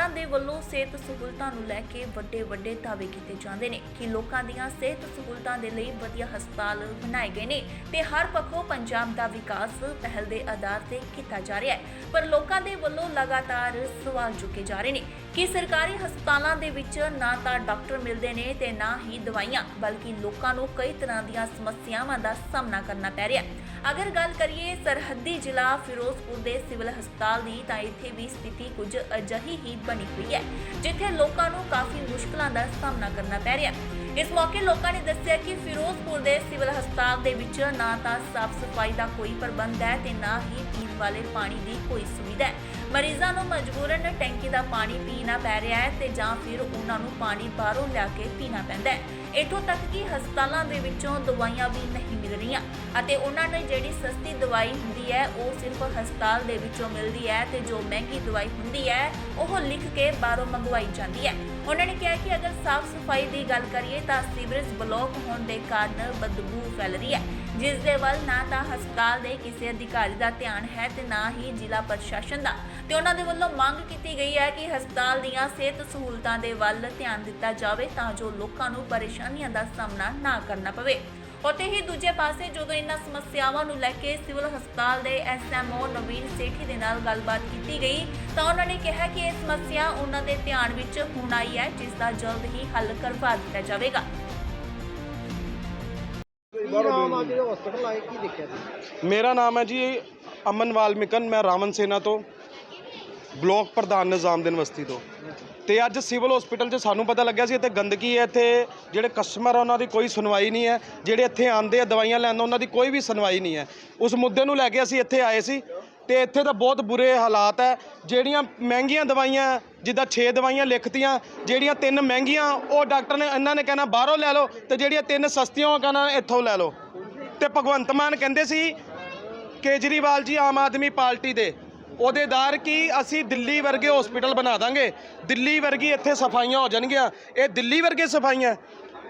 ਸਰਕਾਰਾਂ ਦੇ ਵੱਲੋਂ ਸਿਹਤ ਸਹੂਲਤਾਂ ਨੂੰ ਲੈ ਕੇ ਵੱਡੇ-ਵੱਡੇ ਦਾਅਵੇ ਕੀਤੇ ਜਾਂਦੇ ਨੇ ਕਿ ਲੋਕਾਂ ਦੀਆਂ ਸਿਹਤ ਸਹੂਲਤਾਂ ਦੇ ਲਈ ਵਧੀਆ ਹਸਪਤਾਲ ਬਣਾਏ ਗਏ ਨੇ ਤੇ ਹਰ ਪੱਖੋਂ ਪੰਜਾਬ ਦਾ ਵਿਕਾਸ ਪਹਿਲ ਦੇ ਆਧਾਰ ਤੇ ਕੀਤਾ ਜਾ ਰਿਹਾ ਹੈ। ਪਰ ਲੋਕਾਂ ਦੇ ਵੱਲੋਂ ਲਗਾਤਾਰ ਸਵਾਲ ਚੁੱਕੇ ਜਾ ਰਹੇ ਨੇ ਕਿ ਸਰਕਾਰੀ ਹਸਪਤਾਲਾਂ ਦੇ ਵਿੱਚ ਨਾ ਤਾਂ ਡਾਕਟਰ ਮਿਲਦੇ ਨੇ ਤੇ ਨਾ ਹੀ ਦਵਾਈਆਂ, ਬਲਕਿ ਲੋਕਾਂ ਨੂੰ ਕਈ ਤਰ੍ਹਾਂ ਦੀਆਂ ਸਮੱਸਿਆਵਾਂ ਦਾ ਸਾਹਮਣਾ ਕਰਨਾ ਪੈ ਰਿਹਾ ਹੈ। ਅਗਰ ਗੱਲ ਕਰੀਏ ਸਰਹੱਦੀ ਜ਼ਿਲ੍ਹਾ ਫਿਰੋਜ਼ਪੁਰ ਦੇ ਸਿਵਲ ਹਸਪਤਾਲ ਦੀ, ਤਾਂ ਇੱਥੇ ਵੀ ਸਥਿਤੀ ਕੁਝ ਅਜਿਹੀ ਹੀ ਬਣੀ ਹੋਈ ਹੈ, ਜਿੱਥੇ ਲੋਕਾਂ ਨੂੰ ਕਾਫੀ ਮੁਸ਼ਕਲਾਂ ਦਾ ਸਾਹਮਣਾ ਕਰਨਾ ਪੈ ਰਿਹਾ ਹੈ। ਇਸ ਮੌਕੇ ਲੋਕਾਂ ਨੇ ਦੱਸਿਆ ਕਿ ਫਿਰੋਜ਼ਪੁਰ ਦੇ ਸਿਵਲ ਹਸਪਤਾਲ ਦੇ ਵਿੱਚ ਨਾ ਤਾਂ ਸਾਫ਼ ਸਫ਼ਾਈ ਦਾ ਕੋਈ ਪ੍ਰਬੰਧ ਹੈ ਤੇ ਨਾ ਹੀ ਪੀਣ ਵਾਲੇ ਪਾਣੀ ਦੀ ਕੋਈ ਸੁਵਿਧਾ ਹੈ। ਮਰੀਜ਼ਾਂ ਨੂੰ ਮਜਬੂਰਨ ਟੈਂਕੀ ਦਾ ਪਾਣੀ ਪੀਣਾ ਪੈ ਰਿਹਾ ਹੈ ਤੇ ਜਾਂ ਫਿਰ ਉਹਨਾਂ ਨੂੰ ਪਾਣੀ ਬਾਹਰੋਂ ਲਿਆ ਕੇ ਪੀਣਾ ਪੈਂਦਾ ਹੈ। ਇਥੋਂ ਤੱਕ ਕਿ ਹਸਪਤਾਲਾਂ ਦੇ ਵਿੱਚੋਂ ਦਵਾਈਆਂ ਵੀ ਨਹੀਂ ਮਿਲ ਰਹੀਆਂ ਅਤੇ ਉਹਨਾਂ ਨੂੰ ਜਿਹੜੀ ਸਸਤੀ ਦਵਾਈ ਹੁੰਦੀ ਹੈ, ਉਹ ਸਿਰਫ ਹਸਪਤਾਲ ਦੇ ਵਿੱਚੋਂ ਮਿਲਦੀ ਹੈ ਤੇ ਜੋ ਮਹਿੰਗੀ ਦਵਾਈ ਹੁੰਦੀ ਹੈ, ਉਹ ਲਿਖ ਕੇ ਬਾਹਰੋਂ ਮੰਗਵਾਈ ਜਾਂਦੀ ਹੈ। ਉਹਨਾਂ ਨੇ ਕਿਹਾ ਕਿ ਅਗਰ ਸਾਫ਼ ਸਫ਼ਾਈ ਦੀ ਗੱਲ ਕਰੀਏ ਤਾਂ ਸੀਵਰੇਜ ਬਲੌਕ ਹੋਣ ਦੇ ਕਾਰਨ ਬਦਬੂ ਫੈਲ ਰਹੀ ਹੈ। ਜਿਸ ਦੇ ਵੱਲ ਨਾ ਤਾਂ ਹਸਪਤਾਲ ਦੇ ਕਿਸੇ ਅਧਿਕਾਰੀ ਦਾ ਧਿਆਨ ਹੈ ਤੇ ਨਾ ਹੀ ਜ਼ਿਲ੍ਹਾ ਪ੍ਰਸ਼ਾਸਨ ਦਾ। ਤੇ ਉਹਨਾਂ ਦੇ ਵੱਲੋਂ ਮੰਗ ਕੀਤੀ ਗਈ ਹੈ ਕਿ ਹਸਪਤਾਲ ਦੀਆਂ ਸਿਹਤ ਸਹੂਲਤਾਂ ਦੇ ਵੱਲ ਧਿਆਨ ਦਿੱਤਾ ਜਾਵੇ ਤਾਂ ਜੋ ਲੋਕਾਂ ਨੂੰ ਪਰੇਸ਼ਾਨੀਆਂ ਦਾ ਸਾਹਮਣਾ ਨਾ ਕਰਨਾ ਪਵੇ। ਉੱਥੇ ਹੀ ਦੂਜੇ ਪਾਸੇ ਜਦੋਂ ਇਹਨਾਂ ਸਮੱਸਿਆਵਾਂ ਨੂੰ ਲੈ ਕੇ ਸਿਵਲ ਹਸਪਤਾਲ ਦੇ ਐਸਐਮਓ ਨਵੀਨ ਸੇਠੀ ਦੇ ਨਾਲ ਗੱਲਬਾਤ ਕੀਤੀ ਗਈ ਤਾਂ ਉਹਨਾਂ ਨੇ ਕਿਹਾ ਕਿ ਇਹ ਸਮੱਸਿਆ ਉਹਨਾਂ ਦੇ ਧਿਆਨ ਵਿੱਚ ਹੁਣ ਆਈ ਹੈ ਜਿਸ ਦਾ ਜਲਦ ਹੀ ਹੱਲ ਕਰਵਾ ਦਿੱਤਾ ਜਾਵੇਗਾ। ਹਸਪੀਟਲ ਆਏ ਕੀ ਦੇਖਿਆ ਮੇਰਾ ਨਾਮ ਹੈ ਜੀ ਅਮਨ ਵਾਲਮਿਕਨ ਮੈਂ ਰਾਮਨ ਸੇਨਾ ਤੋਂ ਬਲਾਕ ਪ੍ਰਧਾਨ ਨਿਜ਼ਾਮਦੀਨ ਬਸਤੀ ਤੋਂ। ਤੇ ਅੱਜ ਸਿਵਲ ਹਸਪੀਟਲ 'ਚ ਸਾਨੂੰ ਪਤਾ ਲੱਗਿਆ ਸੀ ਇੱਥੇ ਗੰਦਗੀ ਹੈ, ਇੱਥੇ ਜਿਹੜੇ ਕਸਟਮਰ ਆ, ਉਹਨਾਂ ਦੀ ਕੋਈ ਸੁਣਵਾਈ ਨਹੀਂ ਹੈ। ਜਿਹੜੇ ਇੱਥੇ ਆਉਂਦੇ ਆ, ਦਵਾਈਆਂ ਲੈਣ ਉਹਨਾਂ ਦੀ ਕੋਈ ਵੀ ਸੁਣਵਾਈ ਨਹੀਂ ਹੈ। ਉਸ ਮੁੱਦੇ ਨੂੰ ਲੈ ਕੇ ਅਸੀਂ ਇੱਥੇ ਆਏ ਸੀ ਤੇ ਇੱਥੇ ਤਾਂ ਬਹੁਤ ਬੁਰੇ ਹਾਲਾਤ ਹੈ। ਜਿਹੜੀਆਂ ਮਹਿੰਗੀਆਂ ਦਵਾਈਆਂ, ਜਿੱਦਾਂ 6 ਦਵਾਈਆਂ ਲਿਖਤੀਆਂ, ਜਿਹੜੀਆਂ ਤਿੰਨ ਮਹਿੰਗੀਆਂ, ਉਹ ਡਾਕਟਰ ਨੇ, ਇਹਨਾਂ ਨੇ ਕਹਿਣਾ ਬਾਹਰੋਂ ਲੈ ਲਓ ਤੇ ਜਿਹੜੀਆਂ ਤਿੰਨ ਸਸਤੀਆਂ, ਉਹ ਕਹਿਣਾ ਇੱਥੋਂ ਲੈ ਲਓ। ਤੇ ਭਗਵੰਤ ਮਾਨ ਕਹਿੰਦੇ ਸੀ, ਕੇਜਰੀਵਾਲ ਜੀ ਆਮ ਆਦਮੀ ਪਾਰਟੀ ਦੇ। ਉਹਦੇਦਾਰ ਕਿ? ਅਸੀਂ ਦਿੱਲੀ ਵਰਗੇ ਹਸਪੀਟਲ ਬਣਾ ਦਾਂਗੇ। ਦਿੱਲੀ ਵਰਗੀ ਇੱਥੇ ਸਫਾਈਆਂ ਹੋ ਜਾਣਗੀਆਂ। ਇਹ ਦਿੱਲੀ ਵਰਗੇ ਸਫਾਈਆਂ?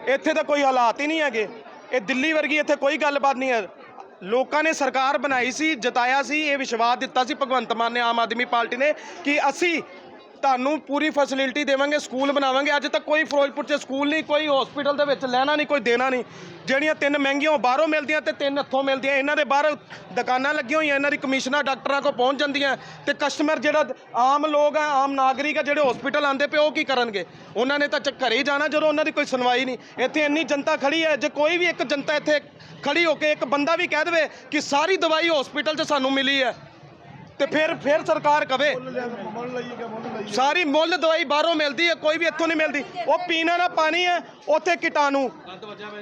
ਇੱਥੇ ਤਾਂ ਕੋਈ ਹਾਲਾਤ ਹੀ ਨਹੀਂ ਹੈਗੇ। ਇਹ ਦਿੱਲੀ ਵਰਗੀ ਇੱਥੇ ਕੋਈ ਗੱਲਬਾਤ ਨਹੀਂ ਹੈ। ਲੋਕਾਂ ਨੇ ਸਰਕਾਰ ਬਣਾਈ ਸੀ, ਜਤਾਇਆ ਸੀ, ਇਹ ਵਿਸ਼ਵਾਸ ਦਿੱਤਾ ਸੀ ਭਗਵੰਤ ਮਾਨ ਨੇ, ਆਮ ਆਦਮੀ ਪਾਰਟੀ ਨੇ ਕਿ ਅਸੀਂ ਤੁਹਾਨੂੰ ਪੂਰੀ ਫੈਸਿਲਿਟੀ ਦੇਵਾਂਗੇ, ਸਕੂਲ ਬਣਾਵਾਂਗੇ। ਅੱਜ ਤੱਕ ਕੋਈ ਫਿਰੋਜ਼ਪੁਰ 'ਚ ਸਕੂਲ ਨਹੀਂ, ਕੋਈ ਹਸਪੀਟਲ ਦੇ ਵਿੱਚ ਲੈਣਾ ਨਹੀਂ, ਕੋਈ ਦੇਣਾ ਨਹੀਂ। ਜਿਹੜੀਆਂ ਤਿੰਨ ਮਹਿੰਗੀਆਂ ਉਹ ਬਾਹਰੋਂ ਮਿਲਦੀਆਂ ਤੇ ਤਿੰਨ ਹੱਥੋਂ ਮਿਲਦੀਆਂ। ਇਹਨਾਂ ਦੇ ਬਾਹਰ ਦੁਕਾਨਾਂ ਲੱਗੀਆਂ ਹੋਈਆਂ, ਇਹਨਾਂ ਦੀ ਕਮਿਸ਼ਨਾਂ ਡਾਕਟਰਾਂ ਕੋਲ ਪਹੁੰਚ ਜਾਂਦੀਆਂ ਤੇ ਕਸਟਮਰ ਜਿਹੜਾ ਆਮ ਲੋਕ ਆ, ਆਮ ਨਾਗਰਿਕ ਆ, ਜਿਹੜੇ ਹਸਪੀਟਲ ਆਂਦੇ ਪਏ, ਉਹ ਕੀ ਕਰਨਗੇ? ਉਹਨਾਂ ਨੇ ਤਾਂ ਚ- ਘਰੇ ਹੀ ਜਾਣਾ, ਜਦੋਂ ਉਹਨਾਂ ਦੀ ਕੋਈ ਸੁਣਵਾਈ ਨਹੀਂ। ਇੱਥੇ ਇੰਨੀ ਜਨਤਾ ਖੜੀ ਹੈ, ਜੇ ਕੋਈ ਵੀ ਇੱਕ ਜਨਤਾ ਇੱਥੇ ਖੜੀ ਹੋ ਕੇ ਇੱਕ ਬੰਦਾ ਵੀ ਕਹਿ ਦੇਵੇ ਕਿ ਸਾਰੀ ਦਵਾਈ ਹਸਪੀਟਲ 'ਚ ਸਾਨੂੰ ਮਿਲੀ ਹੈ। ਤੇ ਫਿਰ ਫਿਰ ਸਰਕਾਰ ਕਵੇ। ਸਾਰੀ ਮੁੱਲ ਦਵਾਈ ਬਾਹਰੋਂ ਮਿਲਦੀ ਹੈ ਕੋਈ ਵੀ ਇੱਥੋਂ ਨਹੀਂ ਮਿਲਦੀ। ਉਹ ਪੀਣ ਵਾਲਾ ਪਾਣੀ ਹੈ ਉੱਥੇ ਕੀਟਾਣੂ।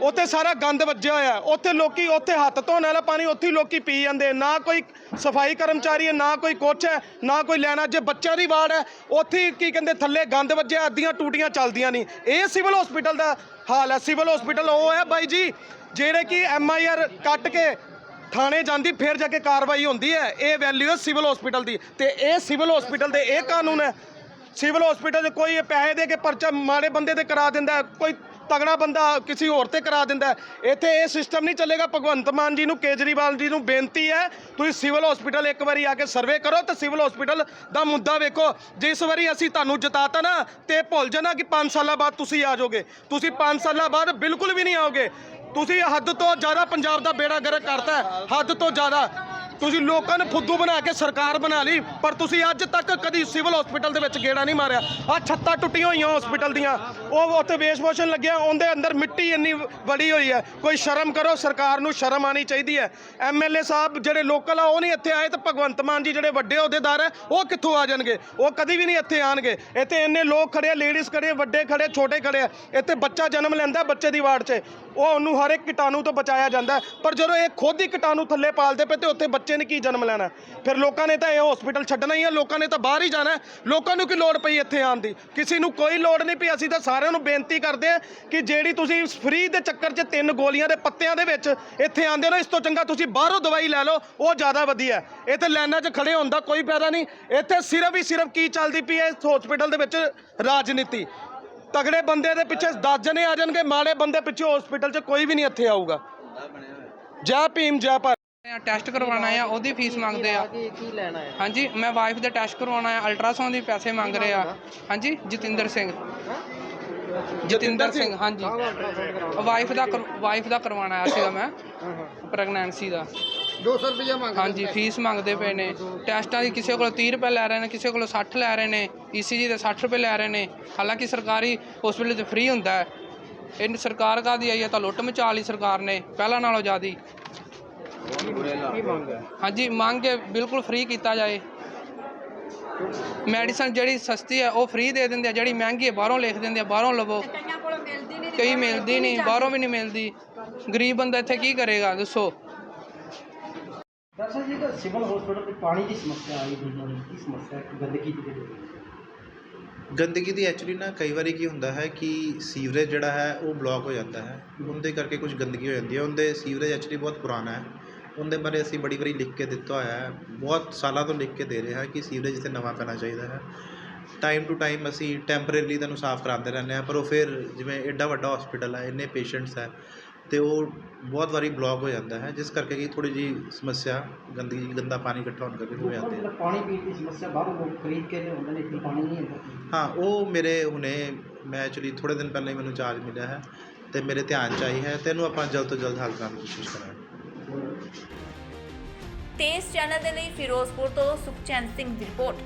ਉੱਥੇ ਸਾਰਾ ਗੰਦ ਵੱਜਿਆ ਹੋਇਆ ਹੈ। ਉੱਥੇ ਲੋਕੀ ਉੱਥੇ ਹੱਥ ਧੋਣ ਵਾਲਾ ਪਾਣੀ ਉੱਥੇ ਲੋਕੀ ਪੀ ਜਾਂਦੇ ਨਾ ਕੋਈ ਸਫ਼ਾਈ ਕਰਮਚਾਰੀ ਹੈ ਨਾ ਕੋਈ ਕੁਛ ਹੈ ਨਾ ਕੋਈ ਲੈਣਾ। ਜੇ ਬੱਚਿਆਂ ਦੀ ਵਾਰਡ ਹੈ ਉੱਥੇ ਕੀ ਕਹਿੰਦੇ ਥੱਲੇ ਗੰਦ ਵੱਜਿਆ ਅੱਧੀਆਂ ਟੂਟੀਆਂ ਚੱਲਦੀਆਂ ਨਹੀਂ। ਇਹ ਸਿਵਲ ਹਸਪੀਟਲ ਦਾ ਹਾਲ ਹੈ। ਸਿਵਲ ਹਸਪੀਟਲ ਉਹ ਹੈ ਬਾਈ ਜੀ ਜਿਹੜੇ ਕਿ ਐਮ ਆਈ ਆਰ ਕੱਟ ਕੇ ਥਾਣੇ ਜਾਂਦੀ, ਫਿਰ ਜਾ ਕੇ ਕਾਰਵਾਈ ਹੁੰਦੀ ਹੈ। ਇਹ ਵੈਲਿਊ ਹੈ ਸਿਵਲ ਹਸਪੀਟਲ ਦੀ। ਤੇ ਇਹ ਸਿਵਲ ਹਸਪੀਟਲ ਦੇ ਇਹ ਕਾਨੂੰਨ ਹੈ। ਸਿਵਲ ਹਸਪੀਟਲ 'ਚ ਕੋਈ ਪੈਸੇ ਦੇ ਕੇ ਪਰਚਾ ਮਾੜੇ ਬੰਦੇ ਤੇ ਕਰਾ ਦਿੰਦਾ ਕੋਈ ਤਗੜਾ ਬੰਦਾ ਕਿਸੇ ਹੋਰ ਤੇ ਕਰਾ ਦਿੰਦਾ ਇੱਥੇ ਇਹ ਸਿਸਟਮ ਨਹੀਂ ਚੱਲੇਗਾ। ਭਗਵੰਤ ਮਾਨ ਜੀ ਨੂੰ, ਕੇਜਰੀਵਾਲ ਜੀ ਨੂੰ ਬੇਨਤੀ ਹੈ, ਤੁਸੀਂ ਸਿਵਲ ਹਸਪੀਟਲ ਇੱਕ ਵਾਰੀ ਆ ਕੇ ਸਰਵੇ ਕਰੋ ਤੇ ਸਿਵਲ ਹਸਪੀਟਲ ਦਾ ਮੁੱਦਾ ਵੇਖੋ। ਜਿਸ ਵਾਰੀ ਅਸੀਂ ਤੁਹਾਨੂੰ ਜਿਤਾਤਾ ਨਾ, ਤੇ ਭੁੱਲ ਜਾਣਾ ਕਿ 5 ਸਾਲਾਂ ਬਾਅਦ ਤੁਸੀਂ ਆ ਜਾਓਗੇ। ਤੁਸੀਂ 5 ਸਾਲਾਂ ਬਾਅਦ ਬਿਲਕੁਲ ਵੀ ਨਹੀਂ ਆਓਗੇ। ਤੁਸੀਂ ਹੱਦ ਤੋਂ ਜ਼ਿਆਦਾ ਪੰਜਾਬ ਦਾ ਬੇੜਾ ਗਰਕ ਕਰਤਾ ਹੈ, ਹੱਦ ਤੋਂ ਜ਼ਿਆਦਾ। ਤੁਸੀਂ ਲੋਕਾਂ ਨੂੰ ਫੁੱਦੂ ਬਣਾ ਕੇ ਸਰਕਾਰ ਬਣਾ ਲਈ ਪਰ ਤੁਸੀਂ ਅੱਜ ਤੱਕ ਕਦੀ ਸਿਵਲ ਹਸਪੀਟਲ ਦੇ ਵਿੱਚ ਗੇੜਾ ਨਹੀਂ ਮਾਰਿਆ। ਆ ਛੱਤਾਂ ਟੁੱਟੀਆਂ ਹੋਈਆਂ ਹਸਪੀਟਲ ਦੀਆਂ। ਉਹ ਉੱਥੇ ਵੇਸ਼ ਮੋਸ਼ਨ ਲੱਗਿਆ ਉਹਦੇ ਅੰਦਰ ਮਿੱਟੀ ਇੰਨੀ ਵੜੀ ਹੋਈ ਹੈ। ਕੋਈ ਸ਼ਰਮ ਕਰੋ ਸਰਕਾਰ ਨੂੰ ਸ਼ਰਮ ਆਣੀ ਚਾਹੀਦੀ ਹੈ। ਐਮਐਲਏ ਸਾਹਿਬ ਜਿਹੜੇ ਲੋਕਲ ਆ ਉਹ ਨਹੀਂ ਇੱਥੇ ਆਏ ਤਾਂ ਭਗਵੰਤ ਮਾਨ ਜੀ ਜਿਹੜੇ ਵੱਡੇ ਅਹੁਦੇਦਾਰ ਹੈ ਉਹ ਕਿੱਥੋਂ ਆ ਜਾਣਗੇ? ਉਹ ਕਦੀ ਵੀ ਨਹੀਂ ਇੱਥੇ ਆਣਗੇ ਇੱਥੇ ਇੰਨੇ ਲੋਕ ਖੜੇ ਆ ਲੇਡੀਜ਼ ਖੜੇ ਆ, ਵੱਡੇ ਖੜੇ ਆ, ਛੋਟੇ ਖੜੇ ਆ। ਇੱਥੇ ਬੱਚਾ ਜਨਮ ਲੈਂਦਾ ਬੱਚੇ ਦੀ ਵਾਰਡ 'ਚ। ਉਹ ਉਹਨੂੰ ਹਰ ਇੱਕ ਕੀਟਾਣੂ ਤੋਂ ਬਚਾਇਆ ਜਾਂਦਾ ਪਰ ਜਦੋਂ ਇਹ ਖੁਦ ਹੀ ਕੀਟਾਣੂ ਥੱਲੇ ਪਾਲਦੇ ਪਏ ਤੇ ਉੱਥੇ ਬੱਚੇ ਨੇ ਕੀ ਜਨਮ ਲੈਣਾ ਫਿਰ ਲੋਕਾਂ ਨੇ ਤਾਂ ਇਹ ਹਸਪੀਟਲ ਛੱਡਣਾ ਹੀ ਹੈ। ਲੋਕਾਂ ਨੇ ਤਾਂ ਬਾਹਰ ਹੀ ਜਾਣਾ ਲੋਕਾਂ ਨੂੰ ਕੀ ਲੋੜ ਪਈ ਇੱਥੇ ਆਉਣ ਦੀ? ਕਿਸੇ ਨੂੰ ਕੋਈ ਲੋੜ ਨਹੀਂ ਪਈ। ਅਸੀਂ ਤਾਂ ਸਾਰਿਆਂ ਨੂੰ ਬੇਨਤੀ ਕਰਦੇ ਹਾਂ ਕਿ ਜਿਹੜੀ ਤੁਸੀਂ ਫ੍ਰੀ ਦੇ ਚੱਕਰ 'ਚ ਤਿੰਨ ਗੋਲੀਆਂ ਦੇ ਪੱਤਿਆਂ ਦੇ ਵਿੱਚ ਇੱਥੇ ਆਉਂਦੇ ਹੋ ਨਾ, ਇਸ ਤੋਂ ਚੰਗਾ ਤੁਸੀਂ ਬਾਹਰੋਂ ਦਵਾਈ ਲੈ ਲਓ। ਉਹ ਜ਼ਿਆਦਾ ਵਧੀਆ ਇੱਥੇ ਲਾਈਨਾਂ 'ਚ ਖੜੇ ਹੋਣ ਦਾ ਕੋਈ ਫਾਇਦਾ ਨਹੀਂ। ਇੱਥੇ ਸਿਰਫ ਹੀ ਸਿਰਫ ਕੀ ਚੱਲਦੀ ਪਈ ਹੈ ਇਸ ਹਸਪੀਟਲ ਦੇ ਵਿੱਚ? ਰਾਜਨੀਤੀ। ਤਗੜੇ ਬੰਦੇ ਦੇ ਪਿੱਛੇ 10 ਜਣੇ ਆ ਜਾਣਗੇ ਮਾੜੇ ਬੰਦੇ ਪਿੱਛੇ ਹਸਪੀਟਲ 'ਚ ਕੋਈ ਵੀ ਨਹੀਂ ਇੱਥੇ ਆਊਗਾ। ਜੈ ਭੀਮ ਜੈ ਭਾਰਤ। ਟੈਸਟ ਕਰਵਾਉਣਾ ਆ ਉਹਦੀ ਫੀਸ ਮੰਗਦੇ ਆ। ਕੀ ਕੀ ਲੈਣਾ ਹੈ? ਹਾਂਜੀ ਮੈਂ ਵਾਈਫ ਦੇ ਟੈਸਟ ਕਰਵਾਉਣਾ ਆ ਅਲਟਰਾਸਾਊਂਡ ਦੇ ਪੈਸੇ ਮੰਗ ਰਹੇ ਆ। ਹਾਂਜੀ ਜਤਿੰਦਰ ਸਿੰਘ। ਜਤਿੰਦਰ ਸਿੰਘ ਹਾਂਜੀ। ਵਾਈਫ ਦਾ ਵਾਈਫ ਦਾ ਕਰਵਾਉਣਾ ਆਇਆ ਸੀਗਾ ਮੈਂ ਪ੍ਰੈਗਨੈਂਸੀ ਦਾ। 200 ਰੁਪਏ ਮੰਗ ਹਾਂਜੀ ਫੀਸ ਮੰਗਦੇ ਪਏ ਨੇ। ਟੈਸਟਾਂ ਦੀ ਕਿਸੇ ਕੋਲ 30 ਰੁਪਏ ਲੈ ਰਹੇ ਨੇ ਕਿਸੇ ਕੋਲ 60 ਲੈ ਰਹੇ ਨੇ ਈਸੀਜੀ ਦੇ 60 ਰੁਪਏ ਲੈ ਰਹੇ ਨੇ। ਹਾਲਾਂਕਿ ਸਰਕਾਰੀ ਹਸਪੀਟਲ 'ਚ ਫ੍ਰੀ ਹੁੰਦਾ ਹੈ। ਇਹ ਸਰਕਾਰ ਕਾਦੀ ਆਈ ਹੈ? ਤਾਂ ਲੁੱਟ ਮਚਾ ਲਈ ਸਰਕਾਰ ਨੇ ਪਹਿਲਾਂ ਨਾਲੋਂ ਜ਼ਿਆਦੀ। ਹਾਂਜੀ ਮੰਗ ਹੈ ਬਿਲਕੁਲ ਫ੍ਰੀ ਕੀਤਾ ਜਾਏ। ਮੈਡੀਸਨ ਜਿਹੜੀ ਸਸਤੀ ਹੈ ਉਹ ਫ੍ਰੀ ਦੇ ਦਿੰਦੇ ਆ। ਜਿਹੜੀ ਮਹਿੰਗੀ ਹੈ ਬਾਹਰੋਂ ਲਿਖ ਦਿੰਦੇ ਆ ਬਾਹਰੋਂ ਲਵੋ। ਕਈਆਂ ਕੋਲੋਂ ਮਿਲਦੀ ਨਹੀਂ ਕਈ ਮਿਲਦੀ ਨਹੀਂ ਬਾਹਰੋਂ ਵੀ ਨਹੀਂ ਮਿਲਦੀ। ਗਰੀਬ ਬੰਦਾ ਇੱਥੇ ਕੀ ਕਰੇਗਾ ਦੱਸੋ? ਦਰਅਸਲ ਜੀ ਤਾਂ ਸਿਵਲ ਹਸਪੀਟਲ ਵਿੱਚ ਪਾਣੀ ਦੀ ਸਮੱਸਿਆ ਆਈ ਹੋਈ ਹੈ ਕੀ ਸਮੱਸਿਆ ਹੈ? ਗੰਦਗੀ ਦੀ ਜਿਹੜੀ ਗੰਦਗੀ ਦੀ ਐਕਚੁਅਲੀ ਨਾ ਕਈ ਵਾਰੀ ਕੀ ਹੁੰਦਾ ਹੈ ਕਿ ਸੀਵਰੇਜ ਜਿਹੜਾ ਹੈ, ਉਹ ਬਲੌਕ ਹੋ ਜਾਂਦਾ ਹੈ। ਉਹਦੇ ਕਰਕੇ ਕੁਝ ਗੰਦਗੀ ਹੋ ਜਾਂਦੀ ਹੈ। ਉਹਦੇ ਸੀਵਰੇਜ ਐਕਚੁਅਲੀ ਬਹੁਤ ਪੁਰਾਣਾ ਹੈ। ਉਹਦੇ ਬਾਰੇ ਅਸੀਂ ਬੜੀ ਵਾਰੀ ਲਿਖ ਕੇ ਦਿੱਤਾ ਹੋਇਆ ਹੈ। ਬਹੁਤ ਸਾਲਾਂ ਤੋਂ ਲਿਖ ਕੇ ਦੇ ਰਹੇ ਹਾਂ ਕਿ ਸੀਵਰੇਜ ਇੱਥੇ ਨਵਾਂ ਪੈਣਾ ਚਾਹੀਦਾ ਹੈ। ਟਾਈਮ ਟੂ ਟਾਈਮ ਅਸੀਂ ਟੈਂਪਰੇਰੀ ਤੁਹਾਨੂੰ ਸਾਫ਼ ਕਰਾਉਂਦੇ ਰਹਿੰਦੇ ਹਾਂ, ਪਰ ਉਹ ਫਿਰ ਜਿਵੇਂ ਐਡਾ ਵੱਡਾ ਹਸਪੀਟਲ ਹੈ, ਇੰਨੇ ਪੇਸ਼ੈਂਟਸ ਹੈ ਤੇ ਉਹ ਬਹੁਤ ਵਾਰੀ ਬਲੌਕ ਹੋ ਜਾਂਦਾ ਹੈ ਜਿਸ ਕਰਕੇ ਕਿ ਥੋੜੀ ਜੀ ਸਮੱਸਿਆ ਗੰਦਗੀ ਗੰਦਾ ਪਾਣੀ ਇਕੱਠਾ ਹੋਣ ਕਰਕੇ ਹੋ ਜਾਂਦੀ ਹੈ। ਪਾਣੀ ਪੀਣ ਦੀ ਸਮੱਸਿਆ ਬਾਹਰੋਂ ਲੋਕ ਖਰੀਦ ਕੇ ਲਿਆਉਂਦੇ ਨੇ ਇੱਥੇ ਪਾਣੀ ਨਹੀਂ ਹੁੰਦਾ। ਹਾਂ ਉਹ ਮੇਰੇ ਹੁਣੇ ਮੈਂ ਐਕਚੁਅਲੀ ਥੋੜੇ ਦਿਨ ਪਹਿਲਾਂ ਹੀ ਮੈਨੂੰ ਚਾਰਜ ਮਿਲਿਆ ਹੈ ਤੇ ਮੇਰੇ ਧਿਆਨ ਚ ਆਈ ਹੈ ਤੇ ਇਹਨੂੰ ਆਪਾਂ ਜਲਦ ਤੋਂ ਜਲਦ ਹੱਲ ਕਰਨ ਦੀ ਕੋਸ਼ਿਸ਼ ਕਰਾਂਗੇ। ਤੇ ਇਸ ਚੈਨਲ ਦੇ ਲਈ ਫਿਰੋਜ਼ਪੁਰ ਤੋਂ ਸੁਖਚੈਨ ਸਿੰਘ ਦੀ ਰਿਪੋਰਟ।